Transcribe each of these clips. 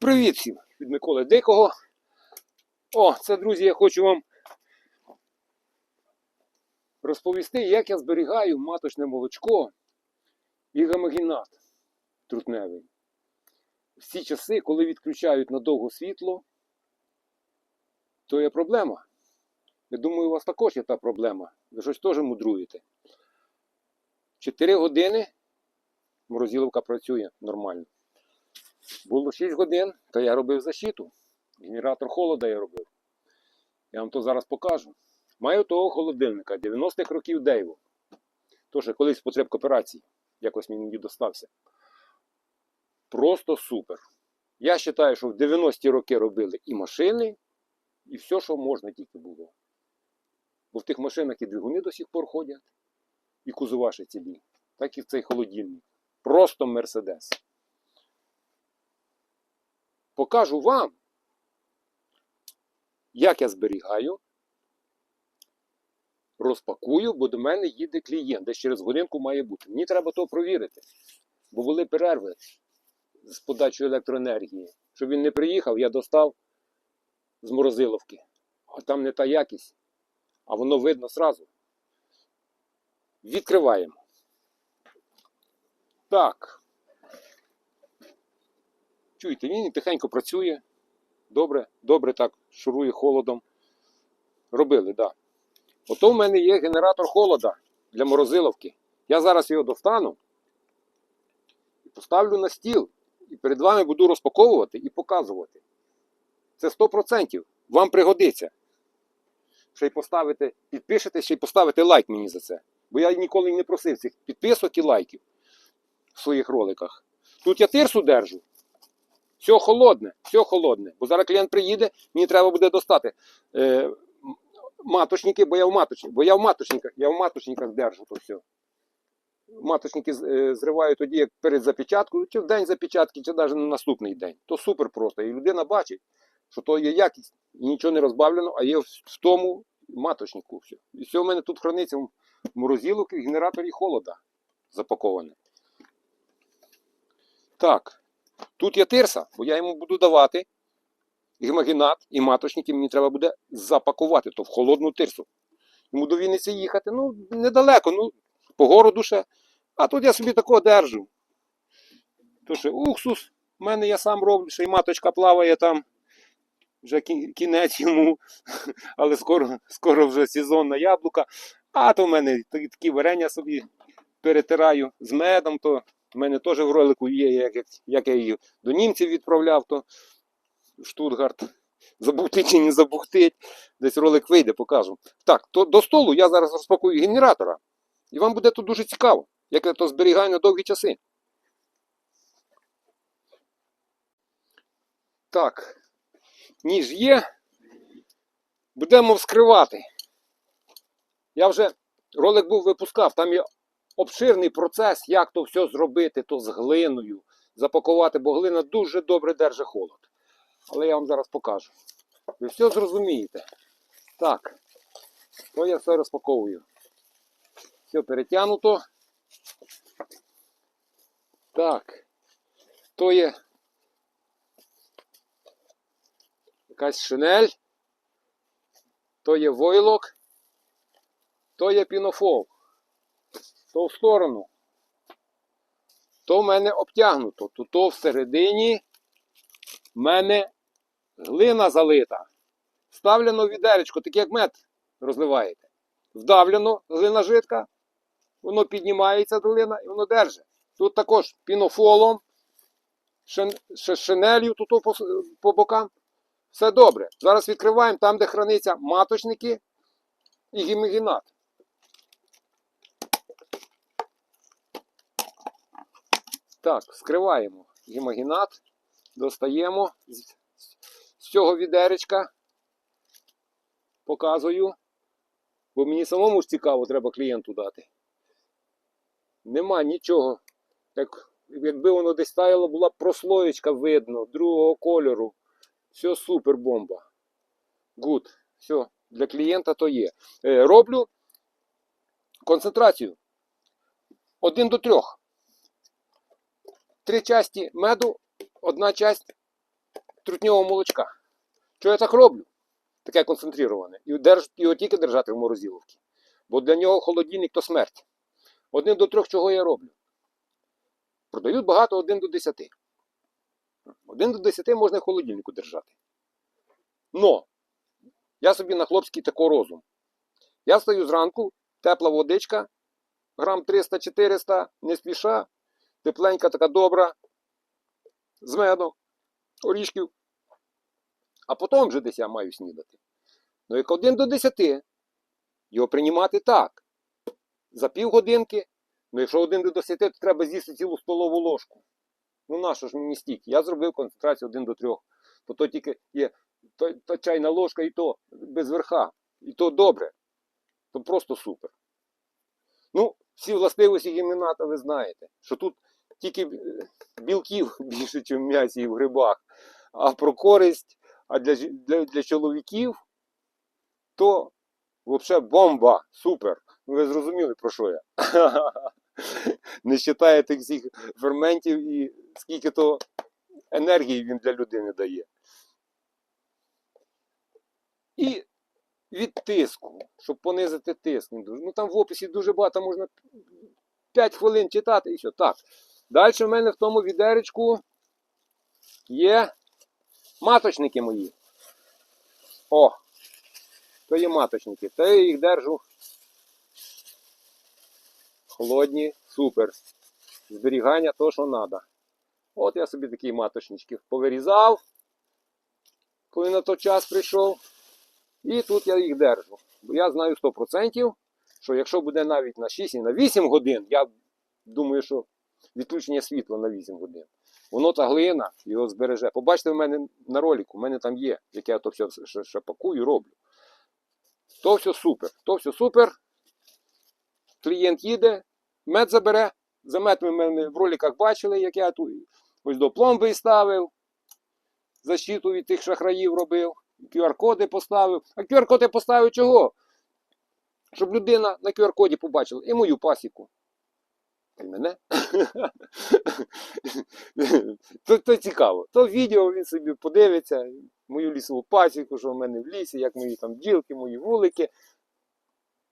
Привіт всім від Миколи Дикого. О, це, друзі, я хочу вам розповісти, як я зберігаю маточне молочко і гамагінат трутневий. В ці часи, коли відключають надовго світло, то є проблема. Я думаю, у вас також є та проблема. Ви щось теж мудруєте. Чотири години морозиловка працює нормально. Було 6 годин, то я робив защиту. Генератор холода я робив. Я вам то зараз покажу. Маю того холодильника 90-х років Дейву. То ще колись потреб кооперації. Якось мені достався. Просто супер. Я вважаю, що в 90-ті роки робили і машини, і все, що можна тільки було. Бо в тих машинах і двигуни до сих пор ходять, і кузова ще цілі. Так і в цей холодильник. Просто Мерседес покажу вам, як я зберігаю, розпакую, бо до мене їде клієнт, десь через годинку має бути. Мені треба то провірити, бо були перерви з подачою електроенергії. Щоб він не приїхав, я достав з морозиловки. А там не та якість, а воно видно зразу. Відкриваємо. Так. Чуєте, він тихенько працює. Добре, добре так, шурує холодом. Робили, так. Да. Ото в мене є генератор холода для морозиловки. Я зараз його достану і поставлю на стіл. І перед вами буду розпаковувати і показувати. Це 100%. Вам пригодиться. Ще й поставити, підпишете, ще й поставити лайк мені за це. Бо я ніколи не просив цих підписок і лайків в своїх роликах. Тут я тирсу держу. Все холодне, все холодне. Бо зараз клієнт приїде, мені треба буде достати е, маточники, бо я в маточниках, бо я в маточниках, я в маточниках держу то все. Маточники е, зриваю тоді, як перед запечаткою, чи в день запечатки, чи навіть на наступний день. То супер просто. І людина бачить, що то є якість, і нічого не розбавлено, а є в, в тому маточнику. все. І все в мене тут храниться в морозилок і генераторі холода запаковане. Так. Тут є тирса, бо я йому буду давати гемагенат і маточники, мені треба буде запакувати то в холодну тирсу. Йому до Вінниці їхати, ну, недалеко, ну, по городу ще. А тут я собі такого держу. То що уксус, в мене я сам роблю, ще й маточка плаває там. Вже кінець йому, але скоро скоро вже сезон на яблука. А то в мене такі варення собі перетираю з медом, то у мене теж в ролику є, як, як я її до німців відправляв, то в Штутгарт. Забухти чи не забухтить. Десь ролик вийде, покажу. Так, то до столу я зараз розпакую генератора. І вам буде тут дуже цікаво, як я то зберігаю на довгі часи. Так, ніж є. Будемо вскривати. Я вже ролик був випускав, там є обширний процес, як то все зробити, то з глиною запакувати, бо глина дуже добре держить холод. Але я вам зараз покажу. Ви все зрозумієте. Так, то я все розпаковую. Все перетягнуто. Так, то є якась шинель, то є войлок, то є пінофол то в сторону. То в мене обтягнуто. То, то всередині в мене глина залита. Вставлено відеречко, таке як мед розливаєте. Вдавлено глина жидка, воно піднімається глина і воно держить. Тут також пінофолом, шинелью тут по, по бокам. Все добре. Зараз відкриваємо там, де храниться маточники і гімігінат. Так, скриваємо гемогенат, достаємо з, цього відеречка, показую, бо мені самому ж цікаво, треба клієнту дати. Нема нічого. Як, Якби воно десь стояло, була б прослоєчка видно, другого кольору. Все супер бомба. Гуд. Все, для клієнта то є. Е, роблю концентрацію. Один до трьох три часті меду, одна часть трутнього молочка. Чого я так роблю? Таке концентроване. І його тільки держати в морозиловці. Бо для нього холодильник то смерть. Один до трьох, чого я роблю? Продають багато один до десяти. Один до десяти можна в холодильнику держати. Но я собі на хлопський тако розум. Я стою зранку, тепла водичка, грам 300-400, не спіша, тепленька така добра, з медом, орішків. А потім вже десь я маю снідати. Ну як один до десяти, його приймати так. За півгодинки. Ну якщо один до десяти, то треба з'їсти цілу столову ложку. Ну нащо ж мені стільки? Я зробив концентрацію один до трьох. То, то тільки є то, то чайна ложка і то без верха. І то добре. То просто супер. Ну, всі властивості гіміната ви знаєте, що тут тільки е, білків більше, ніж в м'ясі і в грибах. А про користь, а для, для, для чоловіків то взагалі бомба, супер. Ну, Ви зрозуміли, про що я? Не вважає тих всіх ферментів і скільки то енергії він для людини дає. І від тиску, щоб понизити тиск. Ну там в описі дуже багато, можна 5 хвилин читати і все. Так. Далі в мене в тому відеречку є маточники мої. О! То є маточники. Та я їх держу. Холодні, супер. Зберігання то, що треба. От я собі такі маточнички повирізав, коли на той час прийшов. І тут я їх держу. Бо я знаю 100%, що якщо буде навіть на 6 і на 8 годин, я думаю, що відключення світла на 8 годин. Воно та глина його збереже. Побачите в мене на ролику, в мене там є, як я то все ще, ще пакую, роблю. То все супер. То все супер. Клієнт їде, мед забере. За мед ви мене в роликах бачили, як я тут ось до пломби ставив. Защиту від тих шахраїв робив. QR-коди поставив. А QR-коди поставив чого? Щоб людина на QR-коді побачила і мою пасіку. Та мене. то, то цікаво. То відео він собі подивиться, мою лісову пасіку, що в мене в лісі, як мої там ділки, мої вулики.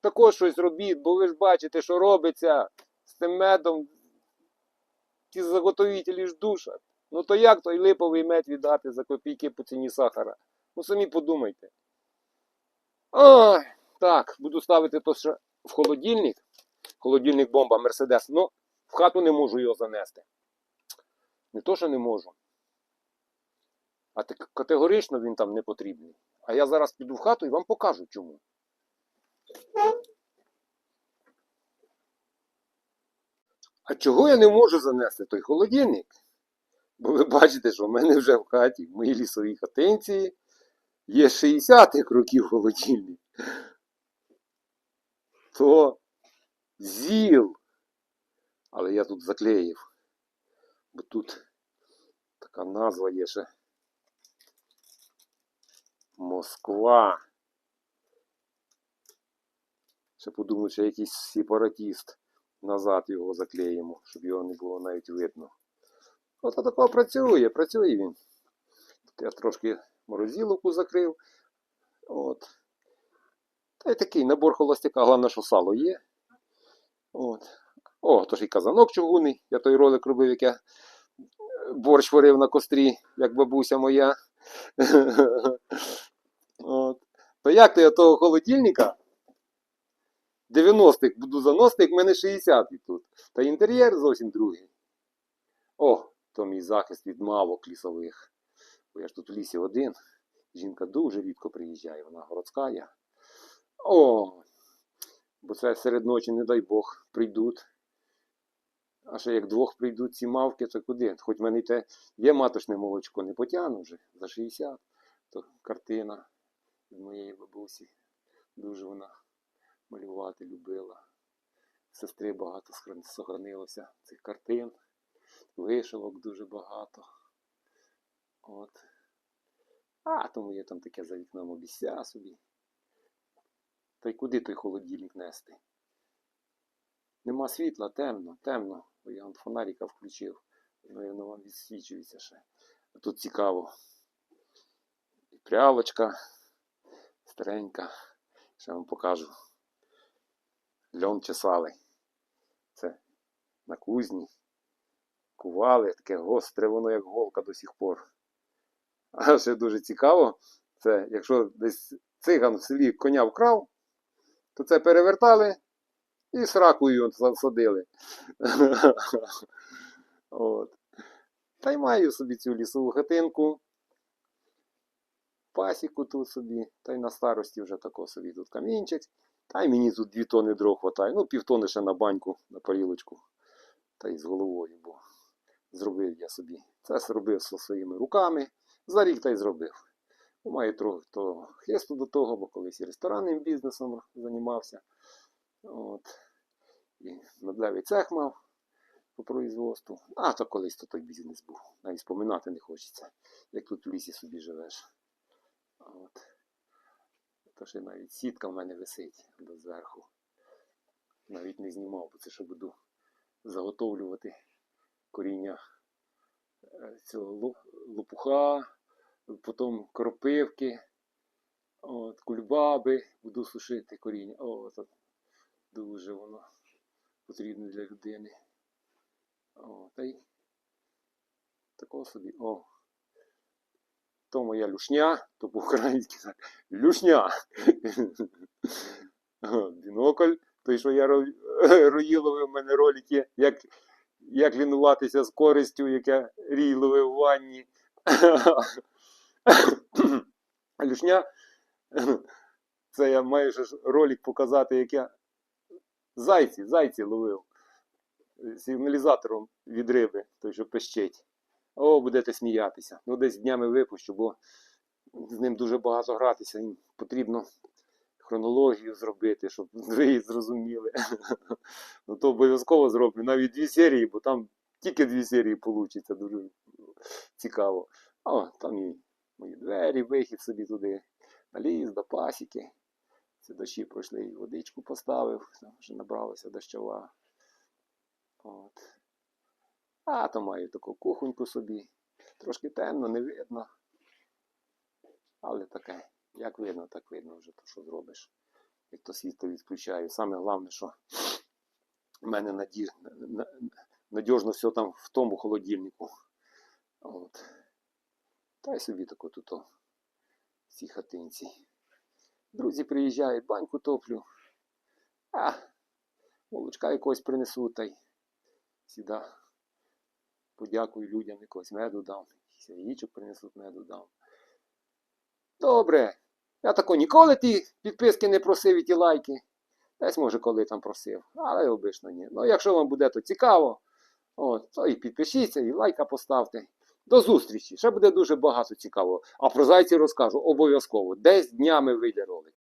Також щось робіть, бо ви ж бачите, що робиться з тим медом. Ті заготовителі ж душать. Ну то як той липовий мед віддати за копійки по ціні сахара? Ну самі подумайте. Ой, так, буду ставити то ще в холодильник. Холодильник бомба Мерседес. Ну, в хату не можу його занести. Не то, що не можу. А так категорично він там не потрібний. А я зараз піду в хату і вам покажу чому. А чого я не можу занести той холодильник? Бо ви бачите, що в мене вже в хаті, в моїй лісовій хатинці, є 60-х років холодильник. То ЗІЛ. Але я тут заклеїв. Бо тут така назва є ще. Москва. Ще подумаю, що якийсь сепаратіст. Назад його заклеїмо, щоб його не було навіть видно. От такого працює, працює він. Я трошки морозиловку закрив. От. Та й такий набор холостяка, головне, що сало є. От. О, ж і казанок чугунний. Я той ролик робив, як я борщ варив на кострі, як бабуся моя. От. То як то я того холодильника? 90-х буду заносити, як в мене 60-х тут. Та інтер'єр зовсім другий. О, то мій захист від мавок лісових. Бо я ж тут в лісі один. Жінка дуже рідко приїжджає, вона городська. О, бо це серед ночі, не дай Бог, прийдуть. А ще як двох прийдуть ці мавки, то куди? Хоч в мене те є маточне молочко, не потягну вже за 60. То картина від моєї бабусі. Дуже вона малювати любила. Сестри багато сохранилося цих картин, вишивок дуже багато. От. А тому є там таке за вікном обіця собі. Та й куди той холодильник нести? Нема світла, темно, темно. Бо я фонарика включив. Наверно, вам відсвічується ще. А тут цікаво. І Прялочка старенька. Ще вам покажу. Льон чесали. Це на кузні. Кували, таке гостре, воно як голка до сих пор. А ще дуже цікаво, це якщо десь циган в селі коня вкрав, то це перевертали і сракою садили. От. Та й маю собі цю лісову хатинку. Пасіку тут собі, та й на старості вже тако собі тут камінчик. Та й мені тут дві тони дров хватає. Ну, півтони ще на баньку, на парілочку. Та й з головою, бо зробив я собі. Це зробив своїми руками. За рік та й зробив. Маю трохи того хисту до того, бо колись і ресторанним бізнесом займався. От. І меблевий цех мав по производству. А то колись то той бізнес був. Навіть споминати не хочеться, як тут в лісі собі живеш. От. То ще навіть сітка в мене висить зверху. Навіть не знімав, бо це що буду заготовлювати коріння е, цього лопуха, потім кропивки, от, кульбаби, буду сушити коріння. О, це дуже воно потрібно для людини. О, та й такого собі. О. То моя люшня, то по-українськи так. Люшня. Бінокль. Той, що я ро- рої в мене ролик є, як, як лінуватися з користю, як я рій ловив в ванні. А Люшня, це я маю ще ролик показати, як я зайці, зайці ловив сигналізатором від риби, той, що пищить. О, будете сміятися. Ну, десь днями випущу, бо з ним дуже багато гратися. Їм потрібно хронологію зробити, щоб ви її зрозуміли. Ну, то обов'язково зроблю. Навіть дві серії, бо там тільки дві серії вийде. Дуже цікаво. О, там і мої двері, вихід собі туди. Наліз до пасіки. Ці дощі пройшли і водичку поставив, там вже набралася дощова. От. А то маю таку кухоньку собі. Трошки темно, не видно. Але таке, як видно, так видно вже, то що зробиш. Як то світло відключаю. Саме головне, що в мене наді... надіжно все там в тому холодильнику. От. Та собі таку тут в цій хатинці. Друзі приїжджають, баньку топлю. А, молочка якогось принесу та й сюди. Подякую людям, якогось меду дам. Яєчок принесуть меду дам. Добре. Я тако ніколи ті підписки не просив і ті лайки. Десь може коли там просив, але обично ні. Ну, якщо вам буде то цікаво, от, то і підпишіться, і лайка поставте. До зустрічі! Ще буде дуже багато цікавого. А про зайців розкажу обов'язково. Десь днями вийде ролик.